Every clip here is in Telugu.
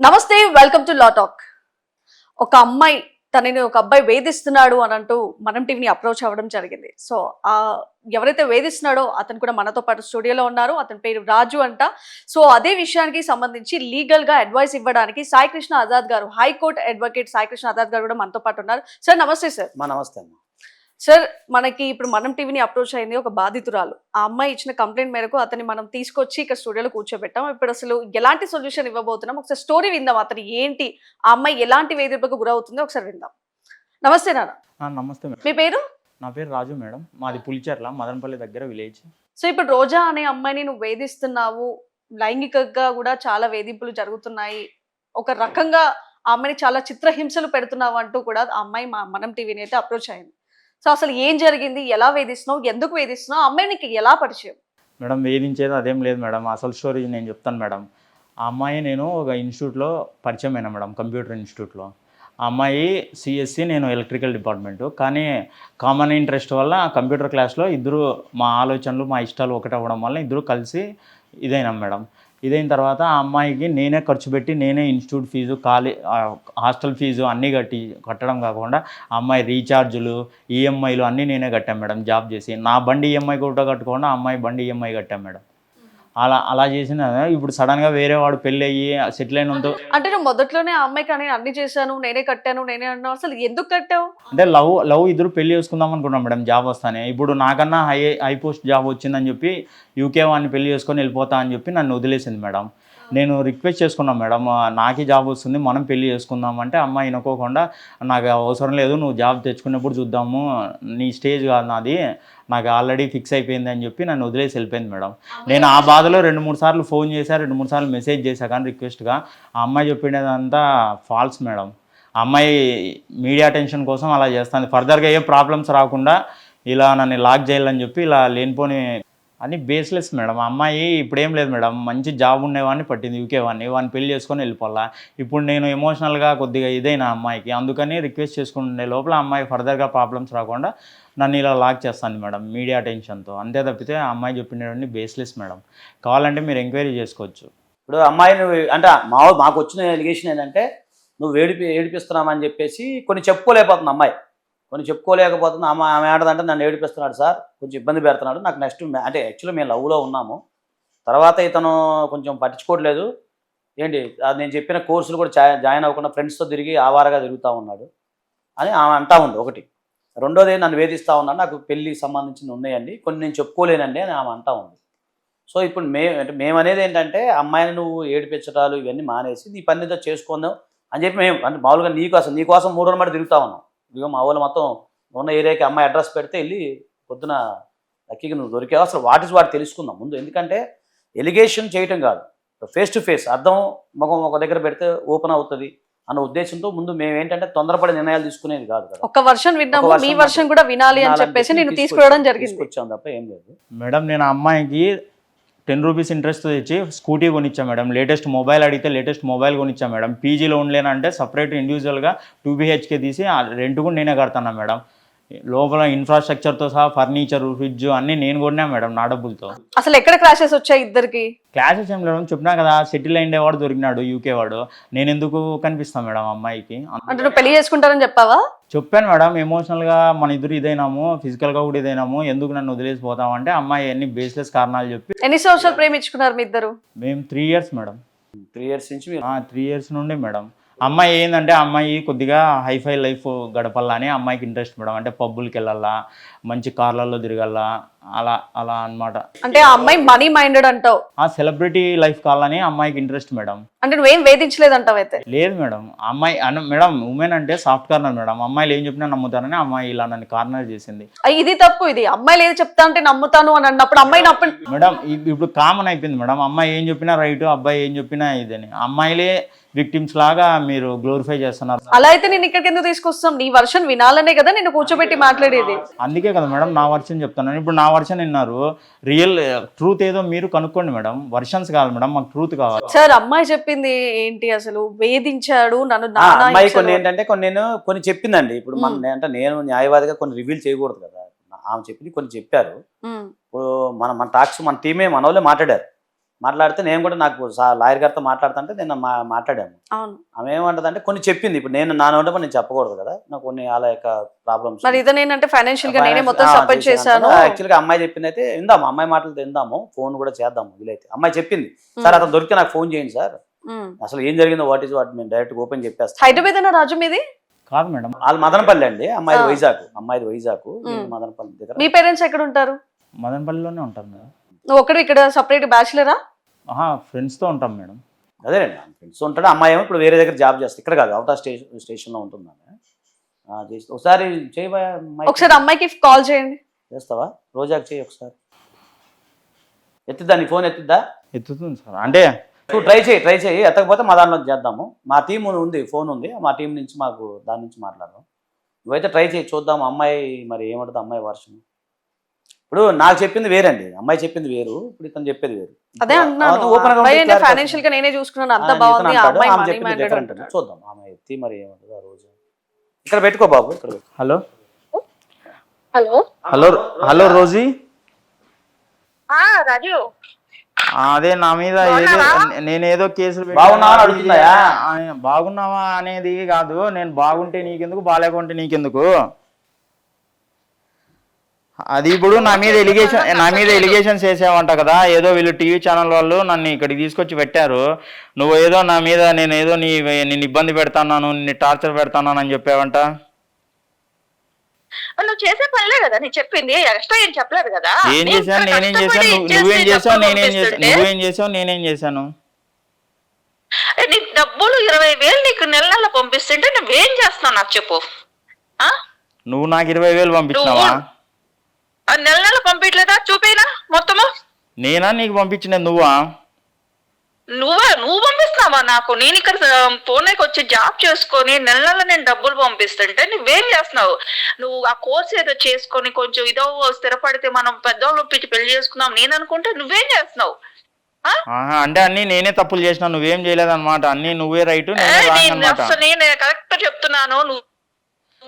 నమస్తే వెల్కమ్ టు లా టాక్ ఒక అమ్మాయి తనని ఒక అబ్బాయి వేధిస్తున్నాడు అని అంటూ మనం టీవీని అప్రోచ్ అవ్వడం జరిగింది. సో ఆ ఎవరైతే వేధిస్తున్నాడో అతను కూడా మనతో పాటు స్టూడియోలో ఉన్నారు. అతని పేరు రాజు అంట. సో అదే విషయానికి సంబంధించి లీగల్గా అడ్వైస్ ఇవ్వడానికి సాయికృష్ణ ఆజాద్ గారు హైకోర్టు అడ్వకేట్ సాయికృష్ణ ఆజాద్ గారు కూడా మనతో పాటు ఉన్నారు. సార్ నమస్తే సార్. నమస్తే సార్ మనకి ఇప్పుడు మనం టీవీని అప్రోచ్ అయింది ఒక బాధితురాలు. ఆ అమ్మాయి ఇచ్చిన కంప్లైంట్ మేరకు అతన్ని మనం తీసుకొచ్చి ఇక్కడ స్టూడియోలో కూర్చోబెట్టాం. ఇప్పుడు అసలు ఎలాంటి సొల్యూషన్ ఇవ్వబోతున్నాం? ఒకసారి స్టోరీ విందాం అతను ఏంటి ఆ అమ్మాయి ఎలాంటి వేధింపుకు గురవుతుందో ఒకసారి విందాం. నమస్తే నాన్న. నమస్తే మేడం. మీ పేరు? నా పేరు రాజు మేడం. మాది పులిచెర్ల మదనపల్లి దగ్గర విలేజ్. సో ఇప్పుడు రోజా అనే అమ్మాయిని నువ్వు వేధిస్తున్నావు. లైంగికంగా కూడా చాలా వేధింపులు జరుగుతున్నాయి. ఒక రకంగా ఆ అమ్మాయిని చాలా చిత్రహింసలు పెడుతున్నావు అంటూ కూడా ఆ అమ్మాయి మా మనం టీవీని అయితే అప్రోచ్ అయింది సో అసలు ఏం జరిగింది ఎలా వేధిస్తున్నావు ఎందుకు వేధిస్తున్నావు అమ్మాయి నీకు ఎలా పరిచయం? మేడం వేధించేది అదేం లేదు మేడం. అసలు స్టోరీ నేను చెప్తాను మేడం. ఆ అమ్మాయి నేను ఒక ఇన్స్టిట్యూట్లో పరిచయం అయినా మేడం కంప్యూటర్ ఇన్స్టిట్యూట్లో. ఆ అమ్మాయి సిఎస్సి నేను ఎలక్ట్రికల్ డిపార్ట్మెంటు. కానీ కామన్ ఇంట్రెస్ట్ వల్ల కంప్యూటర్ క్లాస్లో ఇద్దరు మా ఆలోచనలు మా ఇష్టాలు ఒకటి అవ్వడం వల్ల ఇద్దరు కలిసి ఇదైనాం మేడం. ఇదైన తర్వాత ఆ అమ్మాయికి నేనే ఖర్చు పెట్టి నేనే ఇన్స్టిట్యూట్ ఫీజు కాలే హాస్టల్ ఫీజు అన్నీ కట్టి కట్టడం కాకుండా ఆ అమ్మాయి రీఛార్జులు ఈఎంఐలు అన్నీ నేనే కట్టాను మేడం జాబ్ చేసి. నా బండి ఈఎంఐ కూడా కట్టుకోకుండా అమ్మాయి బండి ఈఎంఐ కట్టాను మేడం. అలా అలా చేసిన ఇప్పుడు సడన్గా వేరే వాడు పెళ్ళి అయ్యి సెటిల్ అయినంత అంటే నువ్వు మొదట్లోనే ఆ అమ్మాయికి నేను అన్ని చేశాను నేనే కట్టాను నేనే అన్నావు. అసలు ఎందుకు కట్టావు? అంటే లవ్ లవ్ ఇద్దరు పెళ్ళి చేసుకుందాం అనుకున్నాం మేడం జాబ్ వస్తానే. ఇప్పుడు నాకన్నా హై హై పోస్ట్ జాబ్ వచ్చిందని చెప్పి యూకే వాడిని పెళ్ళి చేసుకొని వెళ్ళిపోతా అని చెప్పి నన్ను వదిలేసింది మేడం. నేను రిక్వెస్ట్ చేసుకున్నాను మేడం నాకే జాబ్ వస్తుంది మనం పెళ్ళి చేసుకుందాం అంటే అమ్మాయి వినుకోకుండా నాకు అవసరం లేదు నువ్వు జాబ్ తెచ్చుకున్నప్పుడు చూద్దాము నీ స్టేజ్ కాదు నాది నాకు ఆల్రెడీ ఫిక్స్ అయిపోయింది అని చెప్పి నన్ను వదిలేసి వెళ్ళిపోయింది మేడం. నేను ఆ బాధలో రెండు మూడు సార్లు ఫోన్ చేశా రెండు మూడు సార్లు మెసేజ్ చేశా కానీ రిక్వెస్ట్గా ఆ అమ్మాయి చెప్పినదంతా ఫాల్స్ మేడం. ఆ అమ్మాయి మీడియా అటెన్షన్ కోసం అలా చేస్తుంది. ఫర్దర్గా ఏ ప్రాబ్లమ్స్ రాకుండా ఇలా నన్ను లాక్ చేయాలని చెప్పి ఇలా లేనిపోని అని బేస్లెస్ మేడం. ఆ అమ్మాయి ఇప్పుడు ఏం లేదు మేడం. మంచి జాబ్ ఉండేవాడిని పట్టింది యూకే వాడిని. వాడిని పెళ్ళి చేసుకొని వెళ్ళిపోవాలా. ఇప్పుడు నేను ఎమోషనల్గా కొద్దిగా ఇదైన అమ్మాయికి. అందుకని రిక్వెస్ట్ చేసుకుంటుండే లోపల ఆ అమ్మాయి ఫర్దర్గా ప్రాబ్లమ్స్ రాకుండా నన్ను ఇలా లాక్ చేస్తాను మేడం మీడియా అటెన్షన్తో. అంతే తప్పితే ఆ అమ్మాయి చెప్పినటువంటి బేస్లెస్ మేడం. కావాలంటే మీరు ఎంక్వైరీ చేసుకోవచ్చు. ఇప్పుడు అమ్మాయి నువ్వు అంటే మా మాకు వచ్చిన ఎలిగేషన్ ఏంటంటే నువ్వు ఏడిపి ఏడిపిస్తున్నామని చెప్పేసి కొన్ని చెప్పుకోలేకపోతుంది అమ్మాయి. కొన్ని చెప్పుకోలేకపోతుంది అమ్మ ఆమె ఆడదంటే నన్ను ఏడిపిస్తున్నాడు సార్ కొంచెం ఇబ్బంది పెడుతున్నాడు. నాకు నెక్స్ట్ అంటే యాక్చువల్లీ మేము లవ్లో ఉన్నాము. తర్వాత ఇతను కొంచెం పట్టించుకోవట్లేదు. ఏంటి అది నేను చెప్పిన కోర్సులు కూడా జాయిన్ అవ్వకుండా ఫ్రెండ్స్తో తిరిగి ఆవారగా తిరుగుతూ ఉన్నాడు. అని ఆమె అంటా ఉంది ఒకటి. రెండోది నన్ను వేధిస్తూ ఉన్నాను నాకు పెళ్ళికి సంబంధించిన ఉన్నాయండి. కొన్ని నేను చెప్పుకోలేనండి అని ఆమె అంటా ఉంది. సో ఇప్పుడు మే అంటే మేమనేది ఏంటంటే అమ్మాయిని నువ్వు ఏడిపించడాలు ఇవన్నీ మానేసి నీ పని ఏదో చేసుకుందాం అని చెప్పి మేము అంటే మామూలుగా నీకోసం నీకోసం మూడు రోజులు మాట తిరుగుతా ఉన్నాం. ఇదిగో మా ఊళ్ళో మొత్తం ఉన్న ఏరియాకి అమ్మాయి అడ్రస్ పెడితే వెళ్ళి పొద్దున లక్కీకి నువ్వు దొరికావు. అసలు వాట్ ఇస్ వాటి తెలుసుకుందాం ముందు. ఎందుకంటే ఎలిగేషన్ చేయటం కాదు. ఫేస్ టు ఫేస్ అర్థం ముఖం ఒక దగ్గర పెడితే ఓపెన్ అవుతుంది. అన్న ఉద్దేశంతో ముందు మేము ఏంటంటే తొందరపడి నిర్ణయాలు తీసుకునేది కాదు కదా. ఒక్క వర్షన్ విన్నాము ఒక మీ వర్షన్ కూడా వినాలి అని చెప్పేసి చెప్పి నేను తీసుకురావడం జరిగింది. తప్ప ఏం లేదు. మేడం నేను అమ్మాయికి టెన్ రూపీస్ ఇంట్రెస్ట్ తెచ్చి స్కూటీ కొనిచ్చా మేడం. లేటెస్ట్ మొబైల్ అడిగితే లేటెస్ట్ మొబైల్ కొనిచ్చా మేడం. పీజీలో ఉండలేనంటే సపరేట్ ఇండివిజువల్గా టూ బీహెచ్కే తీసి ఆ రెంట్ కూడా నేనే కడతాను మేడం. లోపల ఇన్ఫ్రాస్ట్రక్చర్తో సహా ఫర్నిచర్ ఫ్రిడ్జ్ అన్నీ నేను కొన్నా మేడం నా డబ్బులతో. అసలు ఎక్కడ క్రాషెస్ వచ్చాయి ఇద్దరికి? క్లాసెస్ ఏం లేడం చెప్పినా కదా సెటిల్ వాడు దొరికినాడు యూకే వాడు. నేను ఎందుకు కనిపిస్తాను మేడం అమ్మాయికి? అంటే నువ్వు పెళ్ళి చేసుకుంటారని చెప్పావా? చెప్పాను మేడం ఎమోషనల్గా మన ఇద్దరు ఇదైనాము ఫిజికల్గా కూడా ఇదైనాము. ఎందుకు నన్ను వదిలేసి పోతామంటే అమ్మాయి అన్ని బేస్లెస్ కారణాలు చెప్పి. ఎన్ని సంవత్సరాలు ప్రేమించుకున్నారు మీ ఇద్దరు? మేము three years madam. Three years నుంచి మీరు త్రీ ఇయర్స్ నుండి మేడం. అమ్మాయి ఏంటంటే అమ్మాయి కొద్దిగా హైఫై లైఫ్ గడపాలని అమ్మాయికి ఇంట్రెస్ట్ మేడం. అంటే పబ్బులకి వెళ్ళాలా మంచి కార్లలో తిరగాల అలా అలా అన్నమాట. అంటే ఆ అమ్మాయి మనీ మైండెడ్ అంటావు? ఆ సెలబ్రిటీ లైఫ్ కావాలని అమ్మాయికి ఇంట్రెస్ట్ మేడం. అంటే నువ్వేం వేధించలేదు అంటావు అయితే లేదు మేడం. అమ్మాయి అన్న మేడం ఉమెన్ అంటే సాఫ్ట్ కార్నర్ మేడం. అమ్మాయిలు ఏం చెప్పినా నమ్ముతారని అమ్మాయి ఇలా నన్ను కార్నర్ చేసింది. ఇది తప్పు ఇది. అమ్మాయిలు ఏది చెప్తా అంటే నమ్ముతాను అని అన్నప్పుడు అమ్మాయి నప్పు మేడం ఇప్పుడు కామన్ అయిపోయింది మేడం. అమ్మాయి ఏం చెప్పినా రైట్ అబ్బాయి ఏం చెప్పినా ఇదని. అమ్మాయిలే విక్టిమ్స్ లాగా మీరు గ్లోరిఫై చేస్తున్నారు. అలా అయితే నేను ఇక్కడికి ఎందుకు తీసుకొస్తాం? నీ వర్షన్ వినాలనే కదా నేను కూర్చోబెట్టి మాట్లాడేది. అందుకే కదా మేడం నా వర్షన్ చెప్తాను ఇప్పుడు నా వర్షన్ విన్నారు. రియల్ ట్రూత్ ఏదో మీరు కనుక్కోండి మేడం. వర్షన్స్ కావాలి మేడం మాకు ట్రూత్ కావాలి. సార్ అమ్మాయి చెప్పింది ఏంటి అసలు? వేధించాడు నన్ను అమ్మాయి కొన్ని ఏంటంటే కొన్ని నేను కొన్ని చెప్పిందండి. ఇప్పుడు మన. అంటే నేను న్యాయవాదిగా కొన్ని రివీల్ చేయకూడదు కదా. ఆమె చెప్పింది కొన్ని చెప్పారు. ఇప్పుడు మన మన టాక్స్ మన టీమే మన వాళ్ళే మాట్లాడారు. మాట్లాడితే నేను కూడా నాకు లాయర్ గారితో మాట్లాడుతుంటే నేను మా మాట్లాడాను అవును. ఆమె ఏమంటదంటే కొన్ని చెప్పింది. ఇప్పుడు నేను నా నోట నేను చెప్పకూడదు కదా. నాకు కొన్ని అలా యొక్క ప్రాబ్లమ్స్ మరి ఇతను ఏంటంటే ఫైనాన్షియల్గా నేనే మొత్తం సపోర్ట్ చేశాను. యాక్చువల్గా అమ్మాయి చెప్పింది అయితే ఇందాము అమ్మాయి మాటలతో ఇందాము ఫోన్ కూడా చేద్దాము వీలైతే. అమ్మాయి చెప్పింది. సార్ అతను దొరికితే నాకు ఫోన్ చేయండి సార్. అసలు ఏం జరిగిందో వాట్ ఈస్ వాట్ మేము డైరెక్ట్ ఓపెన్ చెప్పేస్తాం. హైదరాబాద్ రాజు మీది? కాదు మేడం. వాళ్ళు మదనపల్లి అండి. అమ్మాయి. వైజాగ్. అమ్మాయి వైజాగ్. మ్. మదనపల్లి దగ్గర మీ పేరెంట్స్ ఎక్కడ ఉంటారు? మదనపల్లిలోనే ఉంటాను మేడం నువ్వు ఒక్కడు ఇక్కడ సపరేట్ బ్యాచులరా ఆహా ఫ్రెండ్స్తో ఉంటాం మేడం. అదేనండి ఫ్రెండ్స్ ఉంటాడు అమ్మాయి ఏమో ఇప్పుడు వేరే దగ్గర జాబ్ చేస్తుంది ఇక్కడ కాదు అవుట్ ఆఫ్ స్టేషన్ స్టేషన్లో ఉంటుంది ఆమె. ఒకసారి చేయబోయా ఒకసారి అమ్మాయికి కాల్ చేయండి. చేస్తావా? రోజాకి చేయి ఒకసారి. ఎత్తిద్దా నీ ఫోన్ ఎత్తిద్దా? ఎత్తుతుంది సార్. అంటే నువ్వు ట్రై చేయి ట్రై చేయి. ఎత్తకపోతే మా దాంట్లో చేద్దాము. మా టీం ఉంది ఫోన్ ఉంది. మా టీం నుంచి మాకు దాని నుంచి మాట్లాడదాం. నువ్వైతే ట్రై చేయి చూద్దాం అమ్మాయి మరి ఏమంటుంది అమ్మాయి వర్షం ఇప్పుడు నాకు చెప్పింది వేరండి. అమ్మాయి చెప్పింది వేరు ఇప్పుడు ఇతను చెప్పేది వేరు. అదే అంటున్నాను. ఫైనాన్షియల్గా నేనే చూసుకున్నాను అంత బాగుంది ఆమె చెప్పింది. చూద్దాం ఆమె ఎత్తి మరి ఏమంటుంది ఆ రోజు. ఇక్కడ పెట్టుకో బాబు ఇక్కడ పెట్టుకో. Hello? Hello? Hello hello Rosie? ఆ రాజు. ఆ, అదే నా మీద ఏదో నేనేదో కేసులు. బాగున్నావా అడుగుతున్నాయా? బాగున్నావా అనేది కాదు నేను బాగుంటే నీకెందుకు బాగాలేకుంటే నీకెందుకు? అది ఇప్పుడు నా మీద ఎలిగేషన్ నా మీద ఎలిగేషన్స్ వేసావంట కదా ఏదో వీళ్ళు టీవీ ఛానల్ వాళ్ళు నన్ను ఇక్కడికి తీసుకొచ్చి పెట్టారు. నువ్వు ఏదో నా మీద నేను ఏదో నీ నిన్ను ఇబ్బంది పెడతాను నిన్ను టార్చర్ పెడతాను అని చెప్పావంట? నువ్వు చేసే పనిలే కదా నేను చెప్పింది. ఎక్స్ట్రా ఏం చెప్పలేదు కదా. ఏం చేశాను? నేనేం చేశాను? నువ్వు- చేసి నువ్వేం చేసావు నేనేం చేశాను నువ్వేం చేసావు నేనేం చేశాను? ఏ, నీ డబ్బులు ఇరవై వేలు నీకు నెల నెల పంపిస్తుంటే నువ్వేం చేస్తున్నావు? నాకు చెప్పు? నువ్వు నాకు ఇరవై వేలు పంపించినావా? నెల నెల పంపించలేదా చూపేనా మొత్తము? నేనా నీకు పంపించినది నువ్వా? నువ్వే? నువ్వు పంపిస్తున్నావా నాకు? నేను ఇక్కడ పూణేకి వచ్చి జాబ్ చేసుకొని నెల నెల నేను డబ్బులు పంపిస్తుంటే నువ్వేం చేస్తున్నావు? నువ్వు ఆ కోర్స్ ఏదో చేసుకొని కొంచెం ఇదో స్థిరపడితే మనం పెద్దోళ్ళు ఒప్పించి పెళ్ళి చేసుకుందాం నేను అనుకుంటే నువ్వేం చేస్తున్నావు? అంటే అన్ని నేనే తప్పులు చేసినా నువ్వేం చేయలేదన్నమాట. అన్ని నువ్వే రైట్ అనమాట నేను కరెక్ట్ చెప్తున్నాను. నువ్వు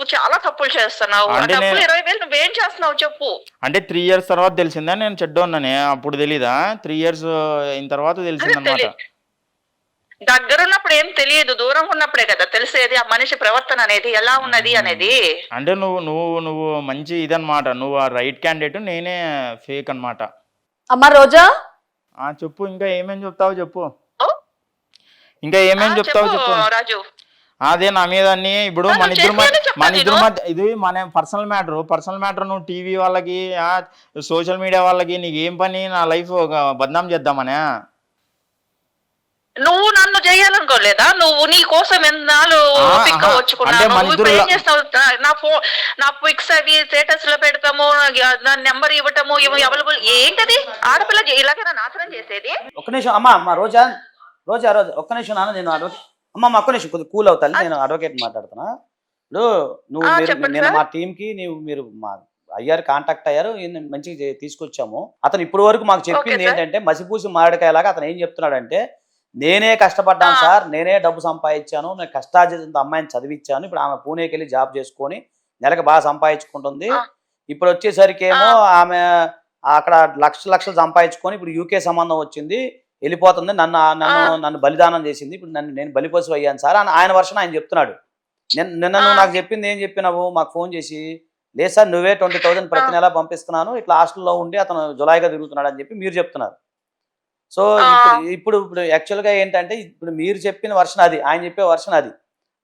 నువ్వు చాలా తప్పులు చేస్తున్నావు. ఆ అంటే డబ్బులు నేను- ఇరవై వేలు నువ్వేం చేస్తున్నావు చెప్పు. అంటే త్రీ ఇయర్స్ తర్వాత తెలిసిందా? నేను చెడ్డోన్ననే. అప్పుడు తెలీదా? త్రీ ఇయర్స్ అయిన తర్వాత తెలిసిందనమాట తెలీదు. దగ్గరున్నప్పుడు ఏం తెలియదు. దూరం ఉన్నప్పుడే కదా తెలిసేది. ఆ మనిషి ప్రవర్తన అనేది ఎలా ఉన్నది అనేది. అంటే నువ్వు నువ్వు నువ్వు మంచి ఇదన్నమాట. నువ్వు ఆ రైట్ క్యాండిడేట్ నేనే ఫేక్ అన్నమాట. అమ్మ రోజా? ఆ చెప్పు. ఇంకా ఏమేం చెప్తావు చెప్పు. ఓ? ఇంకా ఏమేం ఆ, చెప్తావు చెప్పు చెప్పు. రాజు. అదే నా మీద అన్ని ఇప్పుడు ఆ, మన ఇద్దరు మన ఇద్దరు. మధ్య ఇది మన పర్సనల్ మ్యాటర్ పర్సనల్ మ్యాటర్ నువ్వు టీవీ వాళ్ళకి సోషల్ మీడియా వాళ్ళకి నీకు ఏం పని? నా లైఫ్ బద్నాం చేద్దామనే. నువ్వు నన్ను చేయాలనుకోలేదా? నువ్వు నీ కోసం ఎన్నాళ్ళు ఆ, ఏం చేస్తావు? నా- ఫోన్ నా పిక్స్ అవి స్టేటస్లో పెడతాము నా నెంబర్ ఇవ్వటము అవైలబుల్ ఏంటది? ఆడపిల్ల ఇలాగైనా నాశనం చేసేది? ఒక్క నిమిషం అమ్మా అమ్మా రోజా రోజా రోజా ఒక్క నిమిషం నాన్న నేను అడ్వకేట్ అమ్మ ఒక్క నిమిషం కొద్దిగా కూల్ అవుతాను నేను అడ్వకేట్ మాట్లాడుతున్నా ఇప్పుడు నువ్వు మీరు నేను. మా టీంకి నీవు మీరు మా అయ్యారు కాంటాక్ట్ అయ్యారు మంచిగా తీసుకొచ్చాము అతను ఇప్పటి వరకు మాకు చెప్పింది. ఏంటంటే మసిపూసి మారడికాయలాగా అతను ఏం చెప్తున్నాడంటే నేనే కష్టపడ్డాను. సార్ నేనే డబ్బు సంపాదించాను నేను కష్టార్జితంతో అమ్మాయిని చదివించాను ఇప్పుడు ఆమె పూణేకి వెళ్ళి జాబ్ చేసుకొని నెలకు బాగా సంపాదించుకుంటుంది. ఇప్పుడు వచ్చేసరికి ఏమో ఆమె అక్కడ లక్ష లక్షలు సంపాదించుకొని ఇప్పుడు యూకే సంబంధం వచ్చింది వెళ్ళిపోతుంది నన్ను నన్ను నన్ను బలిదానం చేసింది ఇప్పుడు నన్ను నేను బలిపశు అయ్యాను సార్ అని ఆయన వర్షం ఆయన చెప్తున్నాడు. నిన్న నిన్న నువ్వు. నాకు చెప్పింది ఏం చెప్పినావు? మాకు ఫోన్ చేసి లేదు సార్ నువ్వే ట్వంటీ థౌసండ్ ప్రతి. నెల పంపిస్తున్నాను ఇట్లా హాస్టల్లో ఉండి అతను జులాయిగా తిరుగుతున్నాడు అని చెప్పి మీరు చెప్తున్నారు. సో. ఇప్పుడు ఇప్పుడు యాక్చువల్గా ఏంటంటే ఇప్పుడు మీరు చెప్పిన వర్షన్ అది ఆయన చెప్పే వర్షన్ అది.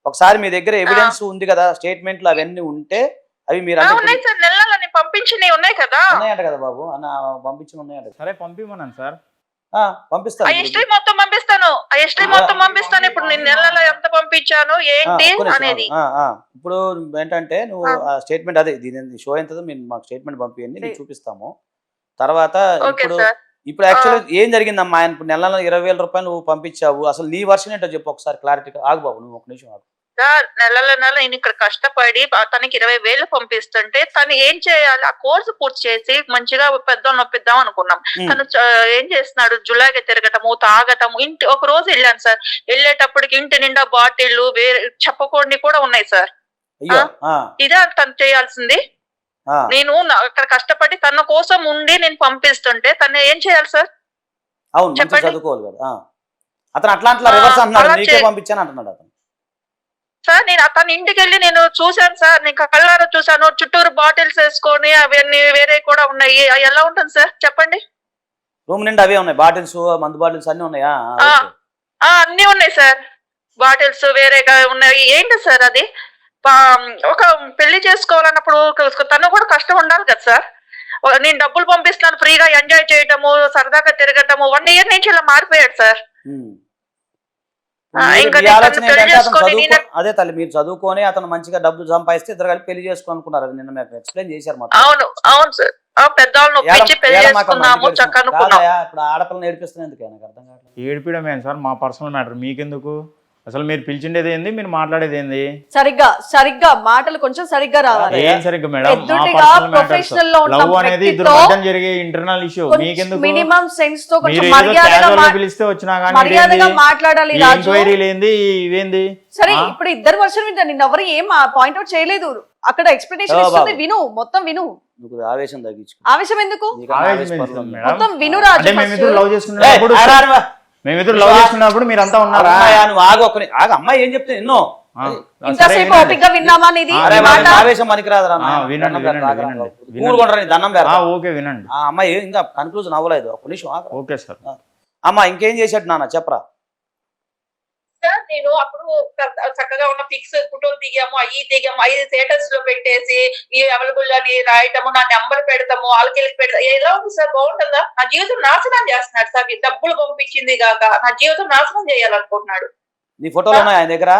ఒకసారి మీ దగ్గర ఎవిడెన్స్ ఉంది కదా స్టేట్మెంట్లు అవన్నీ ఉంటే అవి మీరు నేను పంపించినవి ఉన్నాయి కదా. ఉన్నాయంట కదా బాబు అన్న పంపించిన ఉన్నాయంట సరే పంపిమన్నాను సార్. పంపిస్తాను. హిస్టరీ మొత్తం పంపిస్తాను. ఆ హిస్టరీ మొత్తం పంపిస్తాను. ఇప్పుడు నేను నెలలో ఎంత పంపించాను ఏంటి అనేది. ఇప్పుడు ఏంటంటే నువ్వు ఆ. స్టేట్మెంట్ అదే దీని షో ఎంతదో మీరు మాకు స్టేట్మెంట్ పంపించండి మేము చూపిస్తాము. తర్వాత ఇప్పుడు ఇప్పుడు యాక్చువల్ ఏం జరిగిందమ్మా? ఆయన ఇప్పుడు నెల నెల ఇరవై వేల రూపాయలు నువ్వు పంపించావు. అసలు నీ వర్షన్ ఏంటో చెప్పు ఒకసారి క్లారిటీ ఆగు బాబు నువ్వు ఒక నిమిషం ఆగు. సార్ నెలల నెల నేను ఇక్కడ కష్టపడి తనకి ఇరవై వేలు పంపిస్తుంటే తను ఏం చేయాలి? ఆ కోర్సు పూర్తి చేసి మంచిగా పెద్ద నొప్పిద్దాం అనుకున్నాం. తను ఏం చేస్తున్నాడు? జులాగా తిరగటము తాగటము ఇంటి ఒక రోజు వెళ్ళాను సార్. వెళ్ళేటప్పటికి ఇంటి నిండా బాటిళ్ళు వేరే చెప్పకూడని కూడా ఉన్నాయి సార్. ఇదే తను చేయాల్సింది. నేను అక్కడ కష్టపడి తన కోసం ఉండి నేను పంపిస్తుంటే తను ఏం చేయాలి సార్? అవును చెప్పండి. చదువుకోవాలి కదా ఆ. అతను అట్లా అట్లా రివర్స్ అంటున్నాడు నీకే పంపించాను అంటున్నాడు అతను. సార్ నేను అతని ఇంటికి వెళ్ళి నేను చూశాను సార్. నేను కళ్ళారా చూశాను. చుట్టూరు బాటిల్స్ వేసుకొని అవన్నీ వేరే కూడా ఉన్నాయి. అవి ఎలా ఉంటుంది సార్? చెప్పండి. రూమ్ నిండా అవే ఉన్నాయి. బాటిల్స్ మందు బాటిల్స్ అన్ని ఉన్నాయా? అన్ని ఉన్నాయి సార్. బాటిల్స్ వేరేగా ఉన్నాయి. ఏంటి సార్ అది? ఒక పెళ్ళి చేసుకోవాలన్నప్పుడు తను కూడా కష్టం ఉండాలి కదా సార్. నేను డబ్బులు పంపిస్తున్నాను ఫ్రీగా ఎంజాయ్ చేయటము సరదాగా తిరగటము వన్ ఇయర్ నుంచి ఇలా మారిపోయాడు సార్. అదే తల్లి మీరు చదువుకొని అతను మంచిగా డబ్బులు సంపాదిస్తే ఇద్దరు కలిపి పెళ్ళి చేసుకో అనుకున్నారు అది నిన్న మీకు ఎక్స్ప్లెయిన్ చేశారు మొత్తం. అవును సార్. ఇప్పుడు ఆడపిల్లని ఏడిపిస్తున్నా ఎందుకు? నాకు అర్థం కావట్లేదు. ఏడిపించడం ఏంటి సార్? మా పర్సనల్ మ్యాటర్. మీకెందుకు? అసలు మీరు పిలిచిండేది ఏంది? మీరు మాట్లాడేది ఏంది? సరిగ్గా సరిగ్గా మాటలు కొంచెం సరిగ్గా రావాలి. ఏం సరిగ్గా మేడం? professional లో లవ్ అనేది ఇద్దరు మధ్యన జరిగే ఇంటర్నల్ ఇష్యూ మీకెందుకు? మినిమం సెన్స్తో కొంచెం మర్యాదగా పిలిస్తే వచ్చినా కానీ మర్యాదగా మాట్లాడాలి రాజు. ఎంక్వైరీ లేంది ఇవేంది? సరే? ఇప్పుడు ఇద్దరు వర్షన్ వింటా నిన్న ఎవరు ఏం పాయింట్అవుట్ చేయలేదు. అక్కడ ఎక్స్ప్లెనేషన్ ఇస్తుంది. విను మొత్తం విను. ఆవేశం తగ్గించుకో. ఆవేశం ఎందుకు? మొత్తం విను రాజు లవ్ చేసుకున్నప్పుడు ఆరా, ఆరా. మేమిద్దరు లవ్ చేసుకున్నప్పుడు మీరు అంతా ఉన్నారా నువ్వు ఆగు ఒక్కని ఆగు అమ్మాయి ఏం చెప్తే ఎన్నో? ఇంతసేపు విన్నామా నీది? ఆవేశం దండం ఓకే వినండి. ఆ అమ్మాయి ఇంకా కన్క్లూజన్ అవ్వలేదు. ఒక నిమిషం ఆగరా. Okay sir. అమ్మా ఇంకేం చేశాడు నాన్న? చెప్పరా. సార్ నేను అప్పుడు చక్కగా ఉన్న పిక్స్ ఫోటోలు దిగాము అవి దిగాము అవి స్టేటస్లో పెట్టేసి ఈ అవైలబుల్ అని రాయటము నా నెంబర్ పెడతాము వాళ్ళకి పెడతాం ఎలా ఉంది సార్? బాగుంటుందా? నా జీవితం నాశనం చేస్తున్నాడు సార్. డబ్బులు పంపించింది కాక నా జీవితం నాశనం చేయాలనుకుంటున్నాడు. నీ ఫోటోలు ఉన్నాయి ఆయన దగ్గర?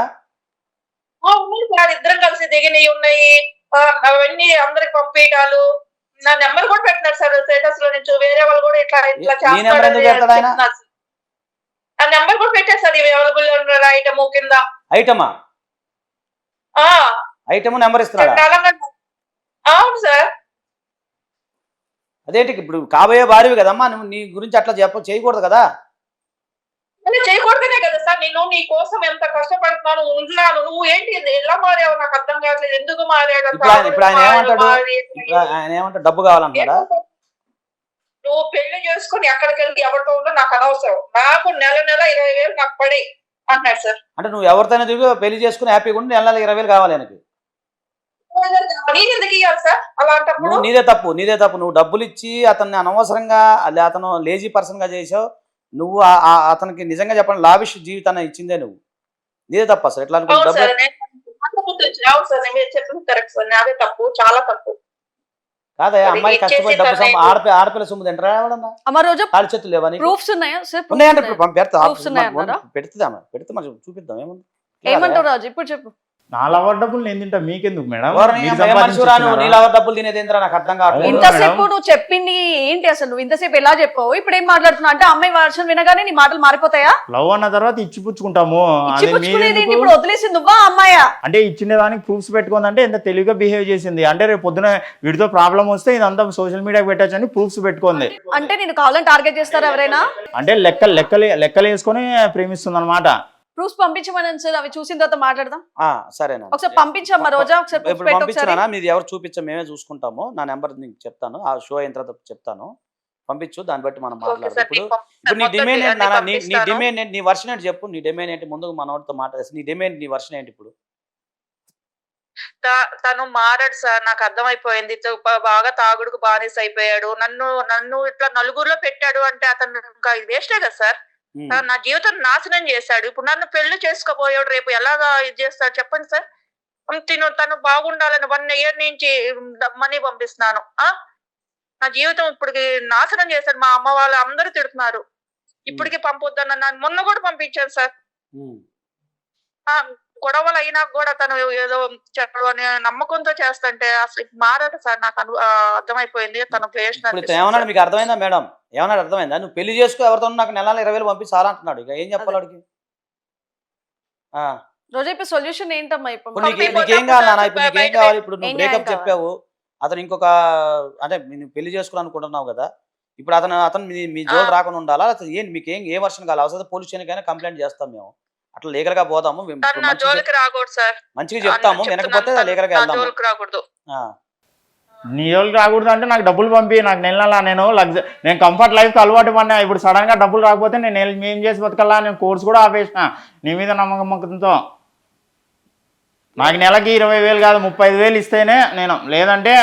ఉన్నాయి సార్. ఇద్దరం కలిసి దిగినవి ఉన్నాయి. అవన్నీ అందరికి పంపించాలు నా నెంబర్ కూడా పెట్టినారు సార్. స్టేటస్లో నుంచి వేరే వాళ్ళు కూడా ఇట్లా ఇట్లా నీ ఆ నెంబర్ కూడా పెట్టారు సార్ ఇవి అవైలబుల్ రాయటము కింద? ఐటమా ఆ? ఐటమ్ నెంబర్ ఇస్తున్నాడా? అవును సార్ అదేంటి ఇప్పుడు కాబోయే భార్యవి కదమ్మా నువ్వు నీ గురించి అట్లా చెప్ప చేయకూడదు కదా? చేయకూడదనే కదా సార్ నేను నీ కోసం ఎంత కష్టపడుతున్నాను ఉన్నాను నువ్వు ఏంటి ఎలా మారావు నాకు అర్థం కావట్లేదు ఎందుకు మారాడు ఇప్పుడు ఆయన- ఏమంటాడు? ఆయన ఏమంటే డబ్బు కావాలంటున్నాడా? నువ్వు పెళ్ళి చేసుకుని ఎక్కడికి వెళ్ళి ఎవరితో ఉందో నాకు అనవసరం. నాకు నెల నెల ఇరవై వేలు నాకు పడే అంటున్నాడు సార్. అంటే నువ్వు ఎవరితోనే పెళ్ళి చేసుకుని హ్యాపీగా ఉండి నెల నెల ఇరవై వేలు కావాలి ఆయనకి. నేను ఎందుకు ఇవ్వాలి సార్ అలాంటప్పుడు? నీదే తప్పు నీదే తప్పు. నువ్వు డబ్బులు ఇచ్చి అతన్ని అనవసరంగా అతను లేజీ పర్సన్గా చేసావు నువ్వు అతనికి నిజంగా చెప్పండి లావిష్ జీవితాన్ని ఇచ్చిందే నువ్వు. నీదే తప్పు ఎట్లా సార్ మీరు చెప్పింది కరెక్ట్ సార్. నాదే తప్పు చాలా తప్పు. కాదా అమ్మాయి కష్టపడి డబ్బు సంపా ఆడపి ఆడపిల్ల సొమ్ము తింటారా ఎవడన్నా చేతులు లేవా? ప్రూఫ్స్ ఉన్నాయా? సార్ ఉన్నాయంటే పెడతా? పెడుతుంది చూపిద్దాం ఏముంది? ఏమంటావు రాజు? ఇప్పుడు చెప్పు. నా లవర్ డబ్బులు నేను తింటా మీకెందుకు మేడం? డబ్బులు నాకు అర్థం కావట్లేదు. ఇంతసేపు. నువ్వు చెప్పింది ఏంటి అసలు? నువ్వు ఇంతసేపు ఎలా చెప్పావు? ఇప్పుడు ఏం మాట్లాడుతున్నావు? అంటే అమ్మాయి వర్షం వినగానే నీ మాటలు మారిపోతాయా? లవ్ అన్న తర్వాత ఇచ్చి పుచ్చుకుంటాము? ఇప్పుడు వదిలేసి నువ్వా అమ్మాయా? అంటే ఇచ్చిన దానికి ప్రూఫ్స్ పెట్టుకుందంటే ఎంత తెలివిగా బిహేవ్ చేసింది. అంటే రేపు పొద్దున వీటితో ప్రాబ్లం వస్తే ఇదంతా సోషల్ మీడియాకి పెట్టచ్చు అని ప్రూఫ్స్ పెట్టుకుంది. అంటే నేను కావాలని టార్గెట్ చేస్తారా ఎవరైనా? అంటే లెక్క లెక్కలు లెక్కలు వేసుకొని ప్రేమిస్తుంది అనమాట ప్రూఫ్స్ పంపించమని సార్ అవి చూసిన తర్వాత మాట్లాడదాం. ఆ, సరేనా ఒకసారి పంపించమ్మా రోజా ఒకసారి పంపించినా మీది ఎవరు చూపించా మేమే చూసుకుంటాము. నా నెంబర్ నీకు చెప్తాను. ఆ షో అయిన తర్వాత చెప్తాను. పంపించు దాన్ని బట్టి మనం మాట్లాడదాం. సార్ ఇప్పుడు నీ డిమాండ్ ఏంటి అన్ని నాన్న? నీ నీ పంపిస్తాను. డిమాండ్ ఏంటి? నీ వర్షన్ ఏంటి చెప్పు. నీ డిమాండ్ ఏంటి? ముందుకు మనోడితో మాట్లాడేసి నీ డిమాండ్ నీ వర్షన్ ఏంటి ఇప్పుడు? త- తను మారాడు సార్. నాకు అర్థమైపోయింది. బాగా తాగుడుకు బానిస అయిపోయాడు నన్ను నన్ను ఇట్లా నలుగురిలో పెట్టాడు అంటే అతను ఇంకా వేస్టే కదా సార్. నా జీవితం నాశనం చేశాడు. ఇప్పుడు నన్ను పెళ్ళి చేసుకోబోయాడు రేపు ఎలాగా ఇది చేస్తాడు చెప్పండి సార్? తిను తను బాగుండాలని వన్ ఇయర్ నుంచి మనీ పంపిస్తున్నాను. ఆ? నా జీవితం ఇప్పటికి నాశనం చేశాడు. మా అమ్మ వాళ్ళు అందరూ తిడుతున్నారు. ఇప్పటికి పంపొద్దన్న నన్ను మొన్న కూడా పంపించాను సార్. గొడవలు అయినా కూడా తను ఏదో చెప్పడు అనే నమ్మకంతో చేస్తుంటే అసలు మారాడు సార్ నాకు అను అర్థమైపోయింది తను ఇప్పుడు ఏమన్నాడు? మీకు అర్థమైందా మేడం? ఏమన్నాడు? అర్థమైందా? నువ్వు పెళ్ళి చేసుకో ఎవరితో నాకు నెల ఇరవై వేలు పంపి చాలా అంటున్నాడు. ఇక ఏం చెప్పాలి రోజా ఇప్పుడు సొల్యూషన్ ఏంటమ్మా ఇప్పుడు? నీకు కావాలి ఇప్పుడు నీకేం కావాలి? నువ్వు బ్రేకప్? చెప్పావు. అతను ఇంకొక అంటే నేను పెళ్ళి చేసుకోవాలనుకుంటున్నావు కదా. ఇప్పుడు అతను అతను మీ జోలు. రాకుండా ఉండాలా? ఏం మీకు ఏం ఏ వర్షన్ కావాలి? అవసరం పోలీస్ స్టేషన్కైనా కంప్లైంట్ చేస్తాం మేము. అట్లా లీగల్గా పోదాము మంచిగా జోలికి రాకూడదు సార్. మంచిగా చెప్తాము. వినకపోతే లీగల్గా నా వెళ్దాము. జోలికి రాకూడదు. ఆ. నీ జోలికి రాకూడదు అంటే నాకు డబ్బులు పంపి నాకు నెల నెల నేను లగ్జ నేను కంఫర్ట్ లైఫ్కి అలవాటు పడినా ఇప్పుడు సడన్గా డబ్బులు రాకపోతే నేను నెల- ఏం చేసి బతకల్లా నేను కోర్స్ కూడా ఆపేసిన. నీ మీద నమ్మకంతో నాకు నెలకి ఇరవై వేలు కాదు ముప్పై ఐదు వేలు ఇస్తేనే నేను లేదంటే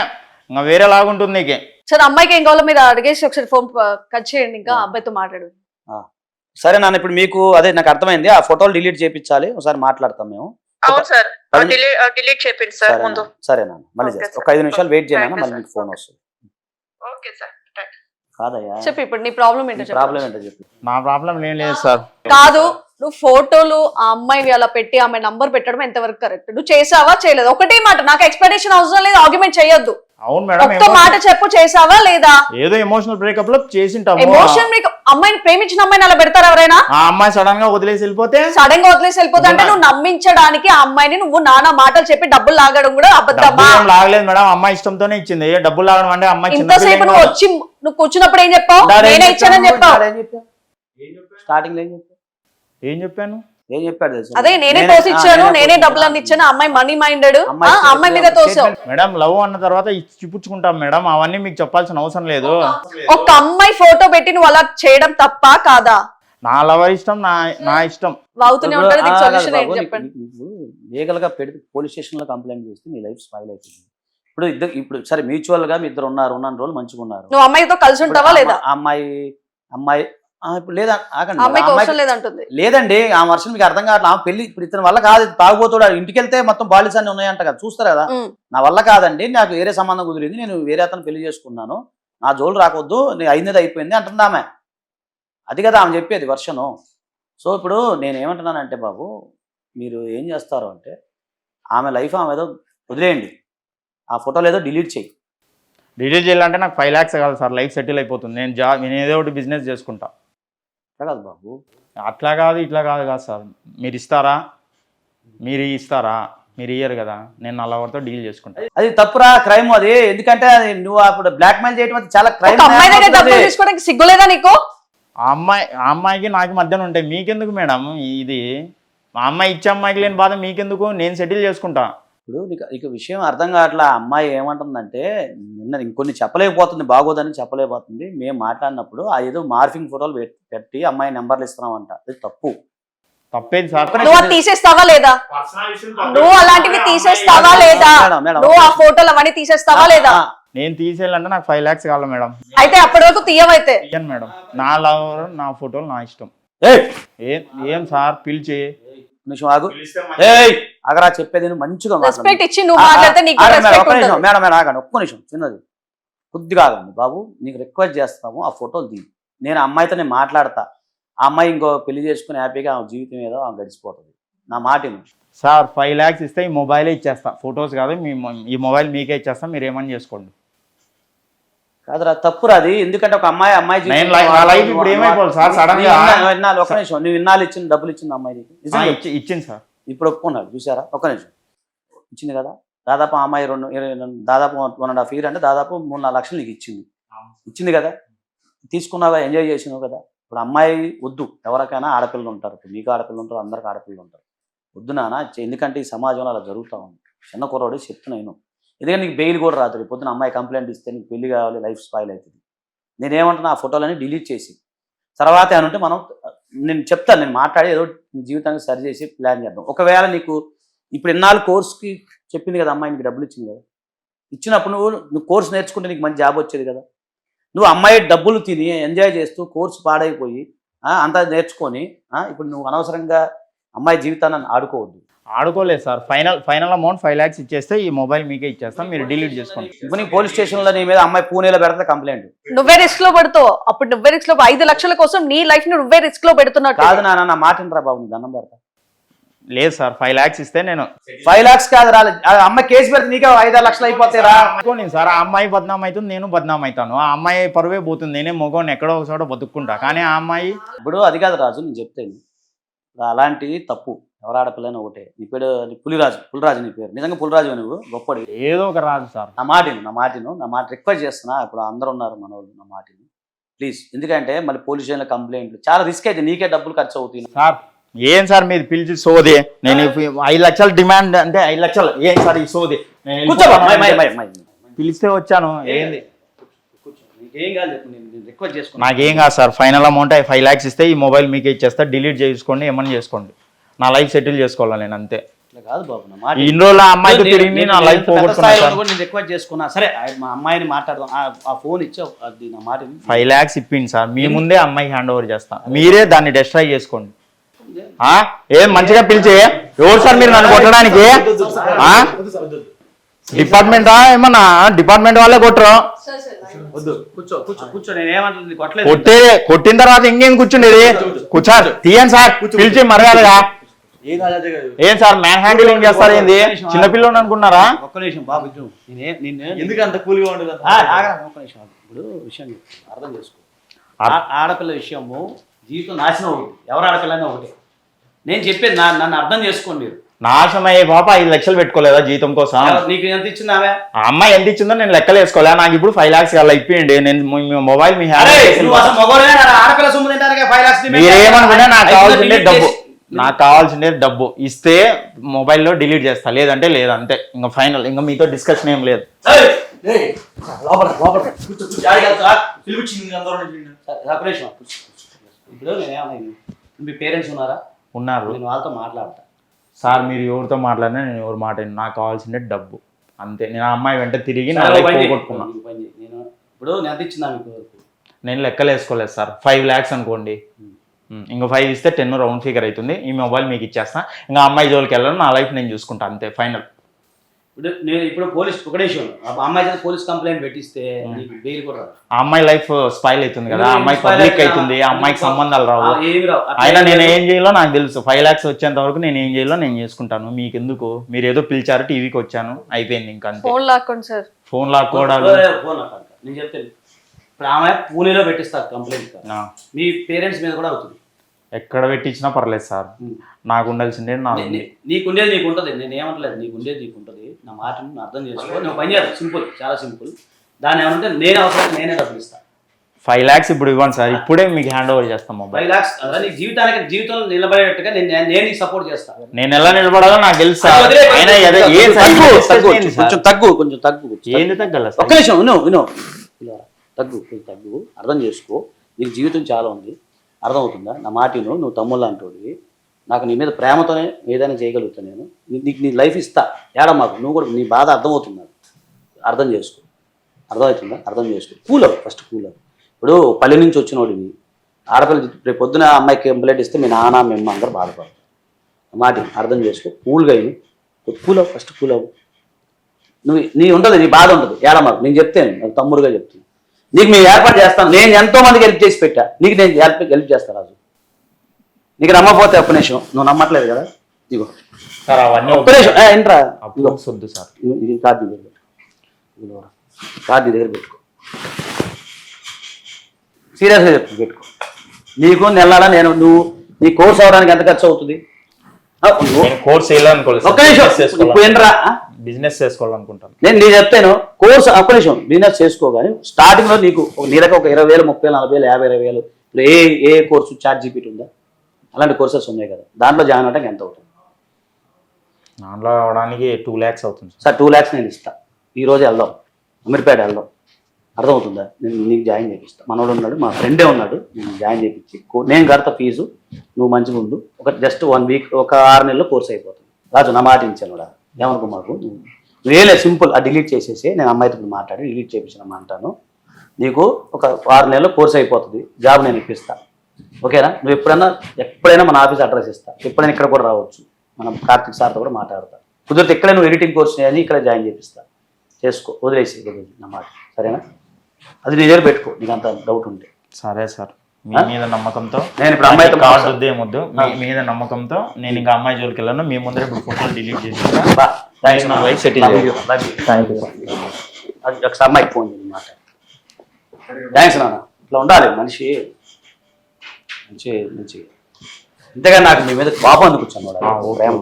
ఇంకా వేరే లాగుంటుంది నీకు. సరే అమ్మాయికి ఏం కావాలో మీరు అడిగేసి ఒకసారి ఫోన్ కట్ చేయండి ఇంకా అబ్బాయితో మాట్లాడు. సరే నాన్న ఇప్పుడు మీకు అదే నాకు అర్థమైంది. ఆ ఫోటోలు డిలీట్ చేయించాలి ఒకసారి మాట్లాడతాం మేము. అవును సార్. డిలీట్ డిలీట్ చేయండి సార్ సరే ముందు. నాన్న, సరే నాన్న. మళ్ళీ. ఒక ఐదు నిమిషాలు వెయిట్ చేయనా మళ్ళీ. మీకు ఫోన్. వస్తుంది. Okay sir. కాదయ్యా. చెప్పు ఇప్పుడు నీ ప్రాబ్లం ఏంటో చెప్పు. ప్రాబ్లం ఏంటో చెప్పి. నా ప్రాబ్లం ఏం లేదు సార్. కాదు నువ్వు ఫోటోలు ఆ అమ్మాయివి అలా పెట్టి ఆమె నంబర్ పెట్టడం ఎంతవరకు కరెక్ట్. నువ్వు చేసావా? చేయలేదు. ఒకటే మాట నాకు ఎక్స్పెక్టేషన్ అవసరం లేదు. ఆర్గ్యుమెంట్ చేయొద్దు. అవును మేడం ఒక్క మాట చెప్పు చేసావా లేదా? ఏదో ఎమోషనల్ బ్రేకప్లో చేసింటాము. ఎమోషన్ మీకు అమ్మాయిని ప్రేమించిన అమ్మాయిని అలా పెడతారు ఎవరైనా? ఆ అమ్మాయి సడన్గా వదిలేసి వెళ్ళిపోతే? సడన్గా వదిలేసి వెళ్ళిపోతా అంటే నువ్వు నమ్మించడానికి ఆ అమ్మాయిని నువ్వు నానా మాటలు చెప్పి డబ్బులు లాగడం కూడా అబద్ధమా? ఏం లాగలేదు మేడం అమ్మాయి ఇష్టంతోనే ఇచ్చింది. డబ్బులు లాగడం అంటే అమ్మాయి ఇంతసేపు నువ్వు వచ్చి నువ్వు కూర్చున్నప్పుడు ఏం చెప్పావు? నేనే ఇచ్చానని చెప్పావు? స్టార్టింగ్లో ఏం చెప్పావు? ఏం చెప్పాను? ఏం చెప్పాడు తెలుసా? అదే నేనే తోసి ఇచ్చాను నేనే డబ్బులు అన్ని ఇచ్చాను అమ్మాయి మనీ మైండెడ్ అమ్మాయి మీద తోసావు. మేడం లవ్ అన్న తర్వాత చూపించుకుంటాం మేడం అవన్నీ మీకు చెప్పాల్సిన అవసరం లేదు. ఒక అమ్మాయి ఫోటో పెట్టి నువ్వు అలా చేయడం తప్ప కాదా? నా లవర్ ఇష్టం నా నా ఇష్టం. అవుతూనే ఇప్పుడు, ఉంటాడు ఆ, నీకు కాదు సొల్యూషన్ ఏంటి చెప్పండి. నీకు లీగల్గా పెడితే పోలీస్ స్టేషన్లో కంప్లైంట్ చేస్తే నీ లైఫ్ స్పాయిల్ అవుతుంది ఇప్పుడు ఇద్దరు ఇప్పుడు సరే మ్యూచువల్గా మీ ఇద్దరు ఉన్నారు ఉన్న రోజులు మంచిగా ఉన్నారు నువ్వు అమ్మాయితో కలిసి ఉంటావా లేదా? అమ్మాయి అమ్మాయి లేదా ఆగండి. లేదండి ఆ వర్షం మీకు అర్థం కావట్లేదు ఆమె పెళ్ళి ఇప్పుడు ఇతని వల్ల కాదు ఇది తాగుబోతాడు ఇంటికి వెళ్తే మొత్తం బాలిస్ అన్ని ఉన్నాయంట కదా చూస్తారు కదా. నా వల్ల కాదండి నాకు వేరే సంబంధం కుదిరింది నేను వేరే అతను పెళ్ళి చేసుకున్నాను. నా జోలు రాకొద్దు నేను అయినది అయిపోయింది అంటుంది ఆమె. అది కదా ఆమె చెప్పేది వర్షను. సో ఇప్పుడు నేను ఏమంటున్నానంటే బాబు మీరు ఏం చేస్తారు అంటే ఆమె లైఫ్ ఆమె ఏదో వదిలేయండి. ఆ ఫోటోలు ఏదో డిలీట్ చేయి. డిలీట్ చేయాలంటే నాకు ఫైవ్ ల్యాక్స్ కాదు సార్ లైఫ్ సెటిల్ అయిపోతుంది. నేను జాబ్ నేను ఏదో ఒకటి బిజినెస్ చేసుకుంటా. అట్లా కాదు బాబు. అట్లా కాదు ఇట్లా కాదు కాదు సార్. మీరు ఇస్తారా? మీరు ఇస్తారా? మీరు ఇయ్యరు కదా. నేను నా లవర్తో డీల్ చేసుకుంటా. అది తప్పురా క్రైమ్ అది. ఎందుకంటే అది నువ్వు అప్పుడు బ్లాక్ మెయిల్ చేయడం అది చాలా క్రైమ్ ఒక అమ్మాయి దగ్గర డబ్బులు తీసుకోవడానికి సిగ్గులేదా నీకు? ఆ అమ్మాయి ఆ అమ్మాయికి నాకు మధ్యన ఉంటాయి మీకెందుకు మేడం? ఇది మా అమ్మాయి ఇచ్చే అమ్మాయికి లేని బాధ మీకెందుకు? నేను సెటిల్ చేసుకుంటా. ఇప్పుడు నీకు ఇక విషయం అర్థం కావట్లా? ఆ అమ్మాయి ఏమంటుందంటే నిన్న ఇంకొన్ని చెప్పలేకపోతుంది బాగోదని చెప్పలేకపోతుంది. మేము మాట్లాడినప్పుడు ఆ ఏదో మార్ఫింగ్ ఫోటోలు పెట్- పెట్టి అమ్మాయి నెంబర్లు ఇస్తున్నామంట అది తప్పు. తప్పేది సార్? నువ్వు అది తీసేస్తావా లేదా? నువ్వు అలాంటివి తీసేస్తావా లేదా? మేడం, మేడం, నువ్వు ఆ ఫోటోలు అవన్నీ తీసేస్తావా లేదా? ఆ, నేను తీసేయాలంటే నాకు ఫైవ్ ల్యాక్స్ కావాలి మేడం. అయితే అప్పటి వరకు తీయవైతే. ఇయ్యను మేడం. నా లవర్ నా ఫోటోలు నా ఇష్టం. ఏయ్, ఏం ఏం సార్? పిలిచి నిమిషం ఆగు. ఏయ్ అగరా చెప్పేది నువ్వు మంచిగా మాట్లాడు. రెస్పెక్ట్ ఇచ్చి నువ్వు ఆ, ఆ, మాట్లాడితే నీకు ఆగండి మేడం, మేడం ఆగండి ఒక్క నిమిషం చిన్నది. కొద్దిగా ఆగండి బాబు నీకు రిక్వెస్ట్ చేస్తాము ఆ ఫోటోలు తీ నేను అమ్మాయితో నేను మాట్లాడతా. ఆ అమ్మాయి ఇంకో పెళ్ళి చేసుకుని హ్యాపీగా ఆమె జీవితం ఏదో ఆమె గడిచిపోతుంది. నా మాట విను. సార్ ఫైవ్ ల్యాక్స్ ఇస్తే ఈ మొబైలే ఇచ్చేస్తా. ఫొటోస్ కాదు మీ మొ- ఈ మొబైల్ మీకే ఇచ్చేస్తా మీరు ఏమని చేసుకోండి? కాదురా తప్పురా అది. ఎందుకంటే ఒక అమ్మాయి అమ్మాయి జీవితం- నేను లై- నా లైఫ్ ఇప్పుడు ఏమైపోవాలి సార్? సడన్ గా- నువ్వు ఇన్నా- ఇన్నాళ్ళు ఒక్క నిమిషం నువ్వు ఇన్నాళ్ళు ఇచ్చిన డబ్బులు ఇచ్చింది అమ్మాయి నీకు. ఇచ్చింది సార్. ఇప్పుడు ఒప్పుకున్నాడు చూసారా ఒక్క నిమిషం. ఇచ్చింది కదా? దాదాపు ఆ అమ్మాయి రెండు ఇరవై రెండు- దాదాపు వన్ అండ్ హాఫ్ ఇయర్ అంటే దాదాపు మూడు నాలుగు లక్షలు నీకు ఇచ్చింది. ఇచ్చింది కదా? తీసుకున్నావా ఎంజాయ్ చేసినావు కదా? ఇప్పుడు అమ్మాయి వద్దు. ఎవరికైనా ఆడపిల్లలు ఉంటారు. ఇప్పుడు మీకు ఆడపిల్లలు ఉంటారు అందరికి ఆడపిల్లలు ఉంటారు. వద్దు నాన్న చె- ఎందుకంటే ఈ సమాజంలో అలా జరుగుతూ ఉంది. చిన్న కుర్రాడు చెప్తున్నా నేను. ఎందుకంటే నీకు బెయిల్ కూడా రాదు రేపు పొద్దున అమ్మాయి కంప్లైంట్ ఇస్తే నీకు పెళ్ళి కావాలి లైఫ్ స్పాయిల్ అవుతుంది. నేనేమంటున్నా ఆ ఫోటోలని డిలీట్ చేసి. తర్వాత ఏమంటే మనం నేను చెప్తాను నేను మాట్లాడి ఏదో నీ జీవితాన్ని సరి చేసి ప్లాన్ చేద్దాం. ఒకవేళ నీకు ఇప్పుడు ఇన్నాళ్ళు కోర్స్కి చెప్పింది కదా అమ్మాయి నీకు డబ్బులు ఇచ్చింది కదా. ఇచ్చినప్పుడు నువ్వు నువ్వు కోర్స్ నేర్చుకుంటే నీకు మంచి జాబ్ వచ్చేది కదా. నువ్వు అమ్మాయి డబ్బులు తిని ఎంజాయ్ చేస్తూ కోర్సు పాడైపోయి అంతా నేర్చుకొని ఇప్పుడు నువ్వు అనవసరంగా అమ్మాయి జీవితాన్ని ఆడుకోవద్దు. ఆడుకోలేదు sir. Final final amount five lakhs ఇచ్చేస్తే ఈ మొబైల్ మీకే ఇచ్చేస్తాం. మీరు డిలీట్ చేసుకోండి. ఇప్పుడు నీకు పోలీస్ స్టేషన్లో నీ మీద అమ్మాయి పూణేలో పెడితే కంప్లైంట్ నువ్వే రిస్క్లో పడుతావు. అప్పుడు నువ్వే రిస్క్లో ఐదు లక్షల కోసం నీ లైఫ్ని నువ్వే రిస్క్లో పెడుతున్నట్టు. కాదు నాన్న నా మాట వినరా బాబు నీ దండం పెడతా. లేదు సార్ ఫైవ్ ల్యాక్స్ ఇస్తే నేను ఫైవ్ లాక్స్ కాదు రా ఆ అమ్మాయి కేసు పెడితే నీకే ఐదారు లక్షలు అయిపోతాయిరా. అనుకోండి సార్ ఆ అమ్మాయి బద్నాం అవుతుంది నేను బద్నాం అవుతాను. ఆ అమ్మాయి పరువే పోతుంది నేనే మొగోని ఎక్కడో ఒక చోట బతుక్కుంటా. కానీ ఆ అమ్మాయి ఇప్పుడు అది కాదు రాజు నేను చెప్తాను. అలాంటిది తప్పు. ఎవరు ఆడపిల్లని ఒకటే. నీ పేరు పులిరాజు పులిరాజు నీ పేరు. నిజంగా పులిరాజు నువ్వు? గొప్పడి ఏదో ఒక రాదు సార్. నా మాటిను నా మాటిను నా మాట రిక్వెస్ట్ చేస్తున్నా. ఇప్పుడు అందరూ ఉన్నారు మన వాళ్ళు నా మాటిను. ప్లీజ్ ఎందుకంటే మళ్ళీ పోలీస్ స్టేషన్లో కంప్లైంట్లు. చాలా రిస్క్ అయితే నీకే డబ్బులు ఖర్చు అవుతాయి సార్ ఏం సార్ మీరు పిలిచి సోది? నేను ఐదు లక్షలు డిమాండ్ అంటే ఐదు లక్షలు. ఏం సార్ ఈ సోది? పిలిస్తే వచ్చాను. ఏంది? నాకేం కాదు sir. Final amount five lakhs ఇస్తే ఈ మొబైల్ మీకే ఇచ్చేస్తా. డిలీట్ చేసుకోండి ఏమని చేసుకోండి. నా లైఫ్ సెటిల్ చేసుకోవాలి నేను అంతే. ఇట్లా కాదు బాబు నా మాట ఇన్ని రోజులు ఆ అమ్మాయితో నేను- తిరిగి నా లైఫ్ సార్. కూడా నేను రిక్వెస్ట్ చేసుకున్నా. సరే ఆ- మా అమ్మాయిని మాట్లాడదాం. ఆ- ఆ ఫోన్ ఇచ్చావు అది నా మాట విను. ఫైవ్ ల్యాక్స్ ఇప్పింది సార్. మీ ముందే అమ్మాయికి హ్యాండ్ ఓవర్ చేస్తా. మీరే దాన్ని డిస్ట్రాయ్ చేసుకోండి. ఆ? ఏం మంచిగా పిలిచి? ఎవరు సార్ మీరు నన్ను కొట్టడానికి? ఆ? డిపార్ట్మెంటా ఏమన్నా? డిపార్ట్మెంట్ వాళ్ళే కొట్టరు. వద్దు కూర్చో కూర్చో కూర్చో. నేను ఏమంటుంది? నీకు కొట్టలేదు. కొట్టే కొట్టిన తర్వాత ఇంకేం కూర్చుండేది? కూర్చోరు తీయండి సార్. పిలిచి మరగాలిగా ఏం సార్ మ్యాన్ హ్యాండిలింగ్ చేస్తారు ఏంది? చిన్నపిల్లని అనుకున్నారా? ఒక్క నిమిషం బాబు ఎందుకు అంత కూల్గా ఉండదు అంత? ఆ, ఆగరా, ఒక్క నిమిషం. ఇప్పుడు విషయం. అర్థం చేసుకో. ఆ- ఆడపిల్ల విషయము జీవితం నాశనం ఒకటి. ఎవరు ఆడపిల్లనే ఒకటి. నేను చెప్పేది నా నన్ను అర్థం చేసుకోండి మీరు. నాశనం అయ్యే పాప ఐదు లక్షలు పెట్టుకోలేదా జీతం కోసం? నీకు ఎంత ఇచ్చింది ఆమె? ఆ అమ్మాయి ఎంత ఇచ్చిందో నేను లెక్కలు వేసుకోలే. నాకు ఇప్పుడు ఫైవ్ లాక్స్ అలా ఇప్పియండి. నేను మొబైల్ మీ హ్యాండ్ ఆడపిల్ల సొమ్ము తింటానికి ఫైవ్ లాక్స్ మీరేమనుకున్నా నాకు కావాల్సిందే డబ్బు. నాకు కావాల్సిందే డబ్బు. ఇస్తే మొబైల్లో డిలీట్ చేస్తా. లేదంటే లేదు అంతే. ఇంకా ఫైనల్. ఇంకా మీతో డిస్కషన్ ఏం లేదు. మీ పేరెంట్స్ ఉన్నారా? ఉన్నారు. నేను వాళ్ళతో మాట్లాడతా. సార్ మీరు ఎవరితో మాట్లాడినా నేను ఎవరు మాట వినను. నాకు కావాల్సిందే డబ్బు. అంతే. నేను ఆ అమ్మాయి వెంట తిరిగి నా లైఫ్. పోగొట్టుకున్నా. నేను ఇప్పుడు నేను ఎంత ఇచ్చిందా మీకు నేను లెక్కలు వేసుకోలేదు సార్. ఫైవ్ ల్యాక్స్ అనుకోండి. ఇంకో ఫైవ్ ఇస్తే టెన్ రౌండ్ ఫిగర్ అవుతుంది ఈ మొబైల్ మీకు ఇచ్చేస్తా. ఇంకా అమ్మాయి జోలికి వెళ్ళను నా లైఫ్ నేను చూసుకుంటా. అంతే ఫైనల్ ఇప్పుడు నేను ఇప్పుడు పోలీస్ ఒక నిమిషం. ఆ అమ్మాయి చేత పోలీస్ కంప్లైంట్ పెట్టిస్తే బెయిల్ కూడా. ఆ అమ్మాయి లైఫ్ స్పైల్ అవుతుంది కదా. అమ్మాయి పబ్లిక్ అవుతుందా? ఆ అమ్మాయికి? సంబంధాలు రావు. అయినా నేను. ఏం చేయాలో నాకు తెలుసు. ఫైవ్ ల్యాక్స్ వచ్చేంత వరకు నేను ఏం చేయాలో నేను చేసుకుంటాను. మీకు ఎందుకు మీరు ఏదో పిలిచారు టీవీకి వచ్చాను. అయిపోయింది ఇంకా ఫోన్ లాక్కోండి సార్ ఫోన్ లాక్కోవడాలు. నేను చెప్తాను. ఇప్పుడు ఆమె పూణేలో పెట్టిస్తారు కంప్లైంట్ మీ పేరెంట్స్ మీద కూడా అవుతుంది. ఎక్కడ పెట్టించినా పర్లేదు సార్. నాకు ఉండాల్సిందే నా నీ- నీ- నీకుండేది నీకు ఉంటుంది. నేను ఏమంటలేదు నీకుండేది నీకు ఉంటుంది. నా మాటను అర్థం చేసుకో. నువ్వు పని చేయాలి. సింపుల్ చాలా సింపుల్. దాన్ని ఏమంటే నేను అవసరం నేనే డబ్బులు ఇస్తాను ఫైవ్ ల్యాక్స్ ఇప్పుడు ఇవ్వండి సార్. ఇప్పుడే మీకు హ్యాండ్ ఓవర్ చేస్తాం మొబైల్ ఫైవ్ లాక్స్ అదే నీ జీవితానికి జీవితంలో నిలబడేట్టుగా నేను నేను- నీకు సపోర్ట్ చేస్తాను నేను ఎలా నిలబడాలో నాకు తెలుసు కొంచెం తగ్గు. కొంచెం తగ్గు ఏంది తగ్గల ఒక్క నిమిషం విను విను. తగ్గు కొంచెం తగ్గు. అర్థం చేసుకో. నీకు జీవితం చాలా ఉంది. అర్థమవుతుందా? నా మాట నువ్వు నువ్వు తమ్ముళ్ళు అంటోడివి నాకు నీ మీద ప్రేమతోనే ఏదైనా చేయగలుగుతాను నేను. నీకు నీ లైఫ్ ఇస్తా. ఏడా మాకు నువ్వు కూడా నీ బాధ అర్థమవుతుంది? నాకు. అర్థం చేసుకో. అర్థమవుతుందా? అర్థం చేసుకో. కూలవు ఫస్ట్ కూలవు ఇప్పుడు పల్లె నుంచి వచ్చినోడివి. ఆడపిల్ల రేపు పొద్దున అమ్మాయికి కంప్లైంట్ ఇస్తే మీ నాన్న మేము అందరూ బాధపడతాం మాట అర్థం చేసుకో. కూల్గా అయిన కూలవు ఫస్ట్ కూల్ అవ్వు. నువ్వు నీ ఉండదు. నీ బాధ ఉంటుంది ఏడా మాకు నేను చెప్తాను. నాకు తమ్ముడుగా చెప్తాను నీకు మేము ఏర్పాటు చేస్తాను నేను ఎంతో మందికి హెల్ప్ చేసి పెట్టా. నీకు నేను హెల్ప్ హెల్ప్ చేస్తాను రాజు. నీకు నమ్మకపోతే ఒక్క నిమిషం. నువ్వు నమ్మట్లేదు కదా? ఇదిగో. సార్ అవన్నీ ఒక్క నిమిషం. ఏ, ఏంట్రా ఇదిగో. అప్రూవ్స్ వద్దు సార్. ఇది కార్డు దగ్గర పెట్టుకో. కార్డు దగ్గర పెట్టుకో. సీరియస్గా చెప్తాను పెట్టుకో. నీకు నెలలా నేను నువ్వు నీ కోర్స్ అవడానికి ఎంత ఖర్చు అవుతుంది? నేను కోర్స్ వేయాలనుకోలేదు ఒక్క నిమిషం. ఇప్పుడు ఏంట్రా? బిజినెస్ చేసుకోవాలనుకుంటాను నేను నేను చెప్తాను కోర్స్ ఒక్క నిమిషం బిజినెస్ చేసుకో కానీ స్టార్టింగ్లో నీకు నెలకు ఒక ఇరవై వేలు ముప్పై వేలు నలభై వేలు యాభై ఇరవై వేలు ఇప్పుడు ఏ ఏ కోర్సు చార్ట్ జీపీటీ ఉందా? అలాంటి కోర్సెస్ ఉన్నాయి కదా. దాంట్లో జాయిన్ అవడానికి ఎంత అవుతుంది? దాంట్లో అవడానికి టూ ల్యాక్స్ అవుతుంది సార్. టూ ల్యాక్స్ నేను ఇస్తా. ఈ రోజు వెళ్దాం. అమీర్పేట వెళ్దాం. అర్థమవుతుందా? నేను నీకు జాయిన్ చేపిస్తా. మనోడు ఉన్నాడు మా ఫ్రెండే ఉన్నాడు నేను జాయిన్ చేపించి నేను కడతా ఫీజు నువ్వు మంచిగా ఉండు. ఒక జస్ట్ వన్ వీక్ ఒక ఆరు నెలల్లో కోర్స్ అయిపోతుంది. రాజు నా మాట ఇచ్చాను కూడా ఏమనుకో మాకు? నువ్వేలే సింపుల్ ఆ డిలీట్ చేసేసి నేను అమ్మాయితో ఇప్పుడు మాట్లాడి డిలీట్ చేయించిన అంటాను. నీకు ఒక ఆరు నెలల్లో కోర్స్ అయిపోతుంది జాబ్ నేను ఇప్పిస్తా. ఓకేనా? నువ్వు ఎప్పుడైనా ఎప్పుడైనా మన ఆఫీస్ అడ్రస్ ఇస్తా. ఎప్పుడైనా ఇక్కడ కూడా రావచ్చు. మనం కార్తిక్ సార్తో కూడా మాట్లాడతా. కుదిరితే ఇక్కడే నువ్వు ఎడిటింగ్ కోర్స్ అని ఇక్కడ జాయిన్ చేపిస్తా. చేసుకో వదిలేసి నా మాట. సరేనా? అది నీ దగ్గర పెట్టుకో నీకు అంత డౌట్ ఉంటే. సరే సార్. మీ మీద నమ్మకంతో నేను ఇప్పుడు అమ్మాయితో కార్డు మాట్లాడ- వద్దు మీ మీద నమ్మకంతో నేను ఇంకా అమ్మాయి జోలికి వెళ్ళాను. మీ ముందర ఇప్పుడు ఫోటోలు డిలీట్ చేసి సెటిల్ ఒకసారి అమ్మాయికి ఫోన్ థ్యాంక్స్ నాన్న. ఇట్లా ఉండాలి మనిషి మంచి మంచి. ఇంతగా నాకు మీ మీద కోపం అందుకొచ్చాను ఓకే, ప్రేమ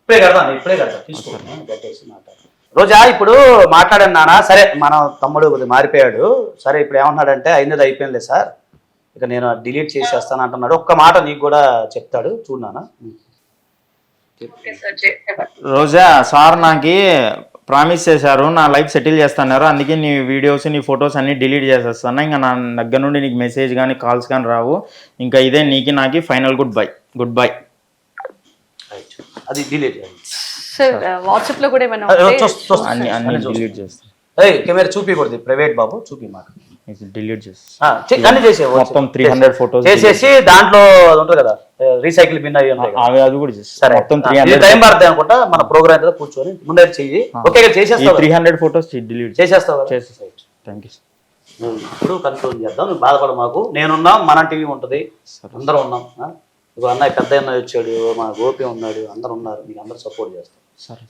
ఇప్పుడే కడతాను ఇప్పుడే కడతా తీసుకో. కట్టేసి మాట్లాడు. రోజా ఇప్పుడు మాట్లాడాను నాన్న. సరే మన తమ్ముడు కొద్దిగా మారిపోయాడు. సరే ఇప్పుడు ఏమన్నాడంటే అయినది అయిపోయిందిలే సార్. ఇక నేను డిలీట్ చేసేస్తాను అంటున్నాడు. ఒక్క మాట నీకు కూడా చెప్తాడు. చూడు నాన్న. ఓకే సార్ చే- రోజా సార్ నాకు ప్రామిస్ చేశారు. నా లైఫ్ సెటిల్ చేస్తున్నారు. అందుకే నీ వీడియోస్ నీ ఫొటోస్ అన్ని డిలీట్ చేసేస్తాను. ఇంకా నా దగ్గర నుండి నీకు మెసేజ్ కానీ కాల్స్ కానీ రావు. ఇంకా ఇదే నీకి నాకి final good bye. Good bye. అది డిలీట్ చేయండి. సార్ వాట్సాప్లో కూడా ఏమైనా. అన్ని అన్ని అన్ని. డిలీట్ చేస్తాను ఏయ్ కెమెరా చూపించకూడదు ప్రైవేట్ బాబు చూపి మాకు. డిలీట్ చేస్తాను ఆ, చే- అన్ని చేసే మొత్తం 300 photos చేసేసి దాంట్లో ఉంటుంది కదా. రీసైకిల్ బిన్ అవి ఉంటాయి కదా. అవి అది కూడా చేస్తాను సరే. మొత్తం త్రీ ఇది హండ్రెడ్ టైం పడుతుంది అనుకుంటా మన ప్రోగ్రామ్ కదా కూర్చొని ముందే చెయ్యి. ఓకే చేసేస్తావు? త్రీ? హండ్రెడ్ ఫొటోస్ డిలీట్ చేసేస్తావు? కదా? చేసేస్తా థ్యాంక్ యూ నువ్వు ఇప్పుడు కంట్రోల్ చేద్దాం. నువ్వు బాధపడ మాకు. నేనున్నాం మన టీవీ ఉంటుంది. అందరూ ఉన్నాం? ఇదిగో అన్నయ్య పెద్ద అన్నయ్య వచ్చాడు మా గోపి ఉన్నాడు అందరు ఉన్నారు. మీకు అందరూ సపోర్ట్ చేస్తాం.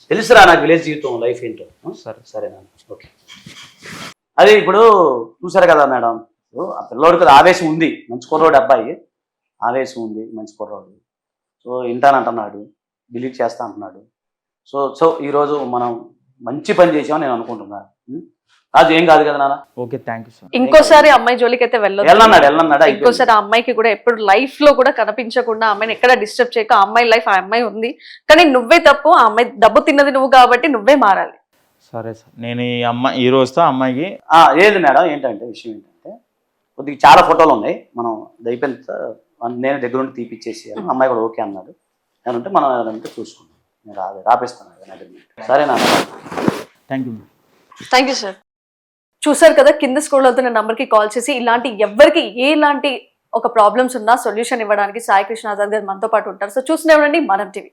తెలుసురా నాకు విలేజ్ జీవితం లైఫ్ ఏంటో? సరే. సరేనా ఓకే. అది ఇప్పుడు చూసారు కదా మేడం ఆ పిల్లోడికి అది ఆవేశం ఉంది. మంచి కుర్రోడు అబ్బాయి. ఆవేశం ఉంది మంచి కుర్రోడు. సో ఇంటానంటున్నాడు డిలీట్ చేస్తా అంటున్నాడు. సో సో ఈరోజు మనం మంచి పని చేసామని నేను అనుకుంటున్నాను? రాజు ఏం కాదు కదా నాన్న? ఓకే థ్యాంక్ యూ సార్ ఇంకోసారి అమ్మాయి జోలికి అయితే వెళ్ళొద్దు వెళ్ళన్నాడు. ఇంకోసారి ఆ అమ్మాయికి కూడా ఎప్పుడు లైఫ్లో కూడా కనిపించకుండా అమ్మాయిని ఎక్కడ డిస్టర్బ్ చేయక. ఆ అమ్మాయి లైఫ్ ఆ అమ్మాయి ఉంది. కానీ నువ్వే తప్పు ఆ అమ్మాయి డబ్బు తిన్నది నువ్వు కాబట్టి నువ్వే మారాలి. సరే సార్ నేను ఈ అమ్మాయి ఈ రోజుతో అమ్మాయికి ఆ, ఏది మేడం? ఏంటంటే విషయం ఏంటంటే కొద్దిగా చాలా ఫోటోలు ఉన్నాయి. మనం తర్వాత నేను దగ్గర ఉండి తీపిచ్చేసి అమ్మాయి కూడా ఓకే అన్నాడు. ఏమంటే మనం చూసుకుందాం. నేను రా రాపిస్తాను ఏదైనా agreement. సరేనా thank you thank you sir చూసారు కదా కింద స్క్రోల్ అవుతున్న నంబర్కి కాల్ చేసి ఇలాంటి ఎవరికి ఎలాంటి ఒక ప్రాబ్లమ్స్ ఉన్నా సొల్యూషన్ ఇవ్వడానికి సాయి కృష్ణ ఆజాద్ గారు మనతో పాటు ఉంటారు. సో చూస్తూనే ఉండండి మనం టీవీ.